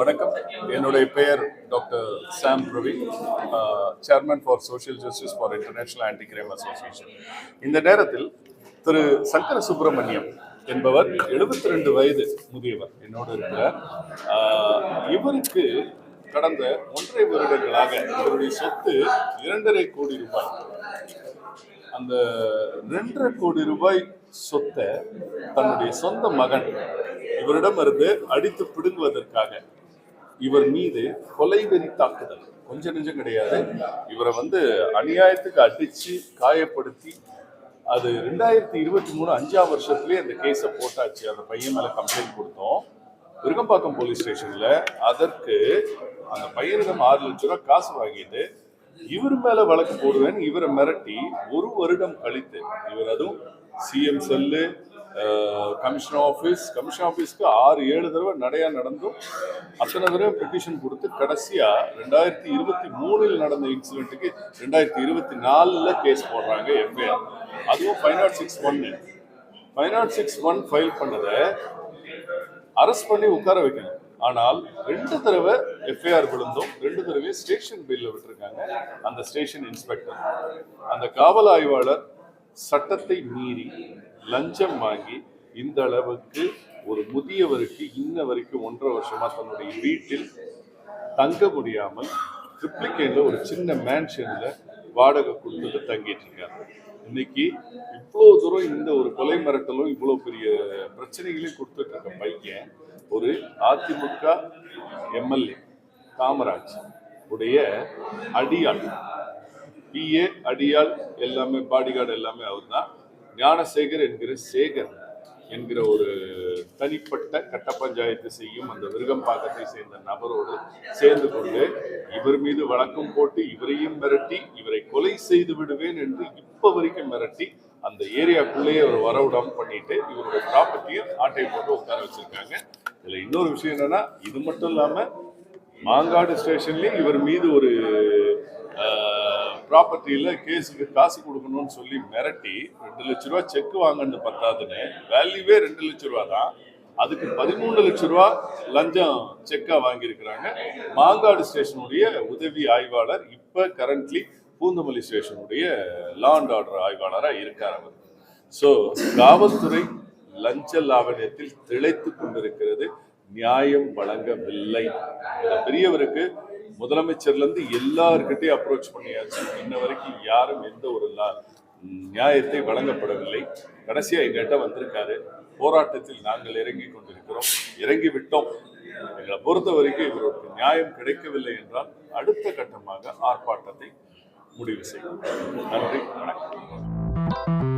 வணக்கம். என்னுடைய பெயர் doctor Sam Praveen chairman for social justice for international anti crime association இந்த நேரத்தில் திரு சங்கர சுப்பிரமணியம் என்பவர் 72 ரெண்டு வயது முதியவர் என்னோடு இருக்கிறார். இவருக்கு கடந்த ஒன்றரை வருடங்களாக இவருடைய சொத்து இரண்டரை கோடி ரூபாய். அந்த ரெண்டரை கோடி ரூபாய் சொத்தை தன்னுடைய சொந்த மகன் இவரிடமிருந்து அடித்து பிடுங்குவதற்காக இவர் மீது கொலைவெறி தாக்குதல். கொஞ்சம் நெஞ்சம் கிடையாது. இவரை வந்து அநியாயத்துக்கு அடிச்சு காயப்படுத்தி அது ரெண்டாயிரத்தி இருபத்தி மூணு அஞ்சாம் வருஷத்துலயே அந்த கேஸை போட்டாச்சு. அந்த பையன் மேல கம்ப்ளைண்ட் கொடுத்தோம். விருகம்பாக்கம் போலீஸ் ஸ்டேஷன்ல அதற்கு அந்த பையனிடம் ஆறு லட்ச ரூபாய் காசு வாங்கிட்டு இவர் மேல வழக்கு போடுவேன் இவரை மிரட்டி ஒரு வருடம் கழித்து இவர் அதுவும் CM cell commission office commission ஆஃபீஸ்க்கு ஆறு ஏழு தடவை நடையா நடந்தும். அத்தனை தடவை பெட்டிஷன் கொடுத்து கடைசியாக ரெண்டாயிரத்தி இருபத்தி மூணில் நடந்த இன்சிடென்ட்டுக்கு ரெண்டாயிரத்தி இருபத்தி நாலில் கேஸ் போடுறாங்க எஃப்ஐஆர் அதுவும் ஃபைவ் நாட் சிக்ஸ் ஒன்னு five nought six one file பண்ணதை அரெஸ்ட் பண்ணி உட்கார வைக்கணும். ஆனால் ரெண்டு தடவை எஃப்ஐஆர் விழுந்தும். ரெண்டு தடவை ஸ்டேஷன் பில்ல விட்டுருக்காங்க அந்த ஸ்டேஷன் இன்ஸ்பெக்டர் அந்த காவல் ஆய்வாளர் சட்டத்தை மீறி லஞ்சம் வாங்கி இந்த அளவுக்கு ஒரு முதியவருக்கு இன்ன வரைக்கும் ஒன்றரை வருஷமா தன்னுடைய வீட்டில் தங்க முடியாமல் ட்ரிப்ளிகேட்ல ஒரு சின்ன மேன்ஷன்ல வாடகை கொடுத்துட்டு தங்கிட்டு இருக்காரு. இன்னைக்கு இவ்வளோ தூரம் இந்த ஒரு கொலை மிரட்டலும் இவ்வளோ பெரிய பிரச்சனைகளையும் கொடுத்துட்டு இருக்க பையன் ஒரு அதிமுக எம்எல்ஏ காமராஜ் உடைய அடியாள். பிஏ அடியாள் எல்லாமே பாடிகார்டு எல்லாமே அவர் தான் ஞானசேகர் என்கிற சேகர் என்கிற ஒரு தனிப்பட்ட கட்ட பஞ்சாயத்து செய்யும் அந்த விருகம்பாக்கத்தை சேர்ந்த நபரோடு சேர்ந்து கொண்டு இவர் மீது வழக்கம் போட்டு இவரையும் மிரட்டி இவரை கொலை செய்து விடுவேன் என்று இப்ப வரைக்கும் மிரட்டி அந்த ஏரியாக்குள்ளேயே அவர் வரவிடாம பண்ணிட்டு இவருடைய ப்ராப்பர்ட்டியை ஆட்டை போட்டு உட்கார வச்சிருக்காங்க. இதுல இன்னொரு விஷயம் என்னன்னா இது மட்டும் இல்லாம மாங்காடு ஸ்டேஷன்லயும் இவர் மீது ஒரு ப்ராப்பர்ட்டியில் கேஸுக்கு காசு கொடுக்கணும்னு சொல்லி மிரட்டி ரெண்டு லட்ச ரூபா செக் வாங்கன்னு பத்தாதுன்னு வேல்யூவே ரெண்டு லட்ச ரூபா தான். அதுக்கு பதிமூணு லட்ச ரூபா லஞ்சம் செக்கா வாங்கியிருக்கிறாங்க. மாங்காடு ஸ்டேஷனுடைய உதவி ஆய்வாளர் இப்போ கரண்ட்லி பூந்தமல்லி ஸ்டேஷனுடைய லா அண்ட் ஆர்டர் ஆய்வாளராக இருக்கார் அவர். ஸோ காவல்துறை லஞ்ச லாவணியத்தில் திளைத்து கொண்டிருக்கிறது. நியாயம் வழங்கவில்லை. பெரியவருக்கு முதலமைச்சர்ல இருந்து எல்லார்கிட்டையும் அப்ரோச் பண்ணியாச்சு. இன்ன வரைக்கும் யாரும் எந்த ஒரு லா- நியாயத்தை வழங்கப்படவில்லை. கடைசியா எங்கிட்ட வந்திருக்காரு. போராட்டத்தில் நாங்கள் இறங்கி கொண்டிருக்கிறோம். இறங்கி விட்டோம். எங்களை பொறுத்த வரைக்கும் இவருக்கு நியாயம் கிடைக்கவில்லை என்றால் அடுத்த கட்டமாக ஆர்ப்பாட்டத்தை முடிவு செய்யும் நன்றி. வணக்கம்.